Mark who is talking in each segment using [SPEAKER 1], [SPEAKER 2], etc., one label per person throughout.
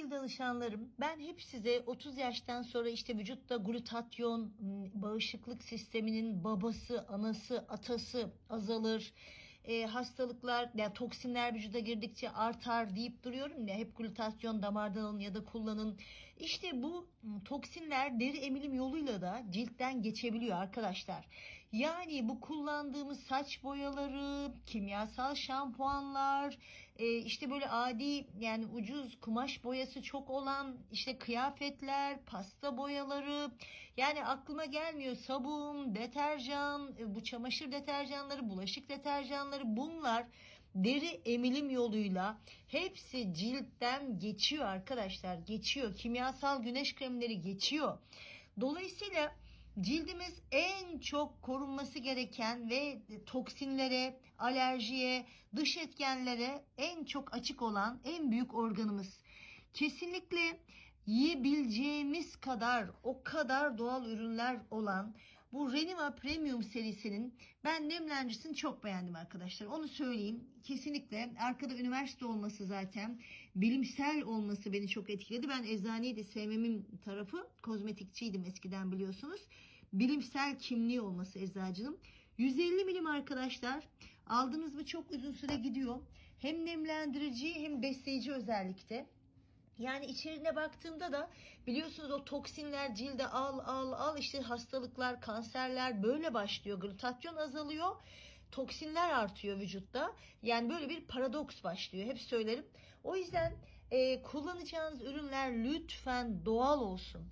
[SPEAKER 1] Sevgili danışanlarım, ben hep size 30 yaştan sonra işte vücutta glutatyon, m, bağışıklık sisteminin babası, anası, atası azalır. E, hastalıklar, yani toksinler vücuda girdikçe artar deyip duruyorum ya hep glutatyon damardan alın ya da kullanın. İşte bu m, toksinler deri emilim yoluyla da ciltten geçebiliyor arkadaşlar. Yani bu kullandığımız saç boyaları, kimyasal şampuanlar, e, işte böyle adi yani ucuz kumaş boyası çok olan işte kıyafetler, pasta boyaları. Yani aklıma gelmiyor sabun, deterjan, e, bu çamaşır deterjanları, bulaşık deterjanları bunlar deri emilim yoluyla hepsi ciltten geçiyor arkadaşlar geçiyor. Kimyasal güneş kremleri geçiyor. Dolayısıyla Cildimiz en çok korunması gereken ve toksinlere, alerjiye, dış etkenlere en çok açık olan en büyük organımız. Kesinlikle yiyebileceğimiz kadar o kadar doğal ürünler olan bu Renima Premium serisinin ben nemlendiricisini çok beğendim arkadaşlar. Onu söyleyeyim. Kesinlikle arkada üniversite olması zaten bilimsel olması beni çok etkiledi. Ben eczaneyi de sevmemin tarafı kozmetikçiydim eskiden biliyorsunuz. Bilimsel kimliği olması eczacının. 150 milim arkadaşlar. Aldınız mı çok uzun süre gidiyor. Hem nemlendirici hem besleyici özellikte. Yani içeriğine baktığımda da biliyorsunuz o toksinler cilde al al al işte hastalıklar, kanserler böyle başlıyor. Glutatyon azalıyor. Toksinler artıyor vücutta. Yani böyle bir paradoks başlıyor. Hep söylerim. O yüzden e, kullanacağınız ürünler lütfen doğal olsun.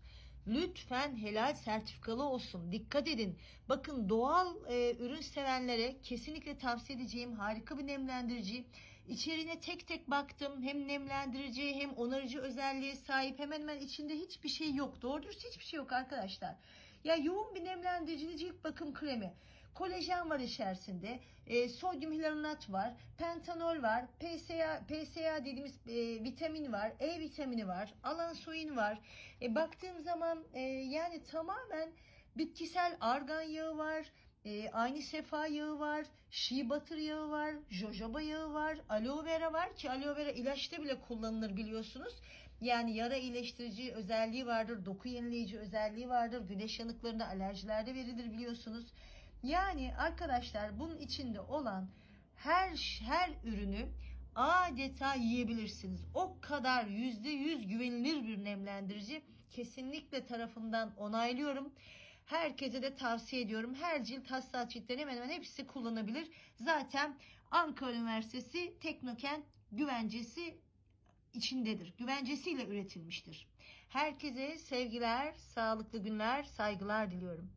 [SPEAKER 1] Lütfen helal sertifikalı olsun. Dikkat edin. Bakın doğal e, ürün sevenlere kesinlikle tavsiye edeceğim harika bir nemlendirici. İçeriğine tek tek baktım. Hem nemlendirici hem onarıcı özelliğe sahip. Hemen hemen içinde hiçbir şey yok. Doğru dürüst hiçbir şey yok arkadaşlar. Ya yoğun bir nemlendirici cilt bakım kremi. Kolajen var içerisinde. E, sodyum hyaluronat var. Pentanol var. PSA, PSA dediğimiz e, vitamin var. E vitamini var. Alansoin var. E, baktığım zaman e, yani tamamen bitkisel argan yağı var. E, aynı sefa yağı var, shea butter yağı var, jojoba yağı var, aloe vera var ki aloe vera ilaçta bile kullanılır biliyorsunuz. Yani yara iyileştirici özelliği vardır, doku yenileyici özelliği vardır, güneş yanıklarında alerjilerde verilir biliyorsunuz. Yani arkadaşlar bunun içinde olan her her ürünü adeta yiyebilirsiniz. O kadar yüzde yüz güvenilir bir nemlendirici kesinlikle tarafından onaylıyorum. Herkese de tavsiye ediyorum. Her cilt hassas ciltlerin hemen hemen hepsi kullanabilir. Zaten Ankara Üniversitesi Teknokent güvencesi içindedir. Güvencesiyle üretilmiştir. Herkese sevgiler, sağlıklı günler, saygılar diliyorum.